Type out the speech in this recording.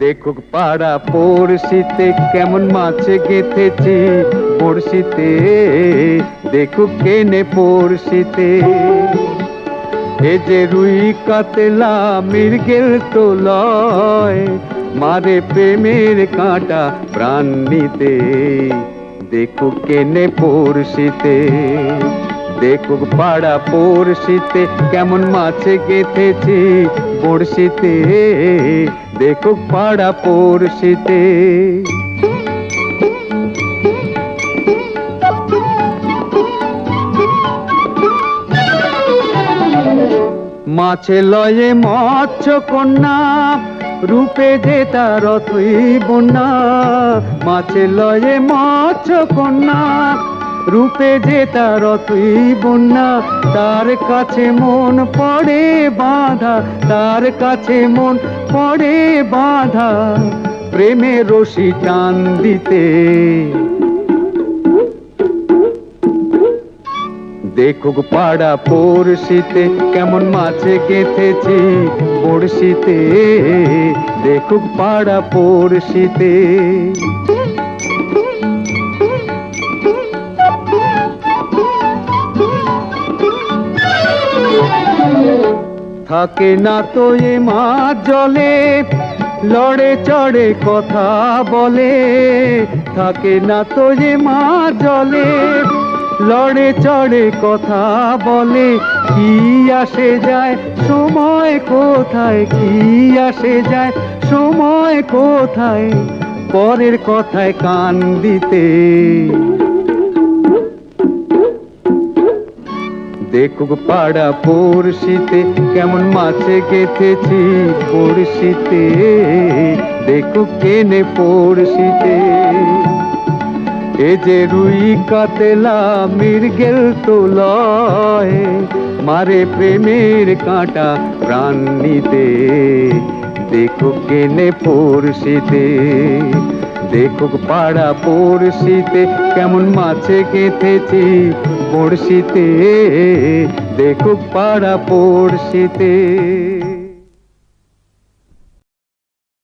দেখুক পাড়া পড়শিতে কেমন মাছে গেথেছি পড়শিতে দেখুক কেনে পড়শিতে। এ যে রুই কাতলা মৃগেল তো লয় মারে প্রেমের কাঁটা প্রাণ নিতে। দেখুক কেনে পড়শিতে। দেখুক পাড়া পড়শিতে কেমন মাছে গেথেছি পড়শিতে, দেখুক পাড়া পড়শিতে। মাছে লয়ে মৎস্য কন্যা, রূপে যে তার অথই বন্যা। মাছে লয়ে মৎস্য কন্যা রূপে যে তার অথই বন্যা, তার কাছে মন পড়ে বাঁধা, তার কাছে মন পড়ে বাঁধা প্রেমে রশি টান দিতে। দেখুক পাড়া পড়শিতে কেমন মাছে গেথেছি পড়শিতে দেখুক পাড়া পড়শিতে। থাকে না তো এ মাছ জলে লড়ে চড়ে কথা বলে। থাকে না তো যে মাছ জলে লড়ে চড়ে কথা বলে। কি আসে যায়, সময় কোথায়? কি আসে যায়, সময় কোথায়? পরের কথায় কান দিতে। দেখুক পাড়া পড়শিতে কেমন মাছে গেথেছি পড়শিতে। দেখুক কেনে পড়শিতে। এ যে রুই কাতলা মৃগেল তো লয় মারে প্রেমের কাঁটা প্রাণ নিতে দেখুক কেনে পড়শিতে, দেখুক পাড়া পড়শিতে কেমন মাছে গেথেছি পড়শিতে দেখুক পাড়া পড়শিতে।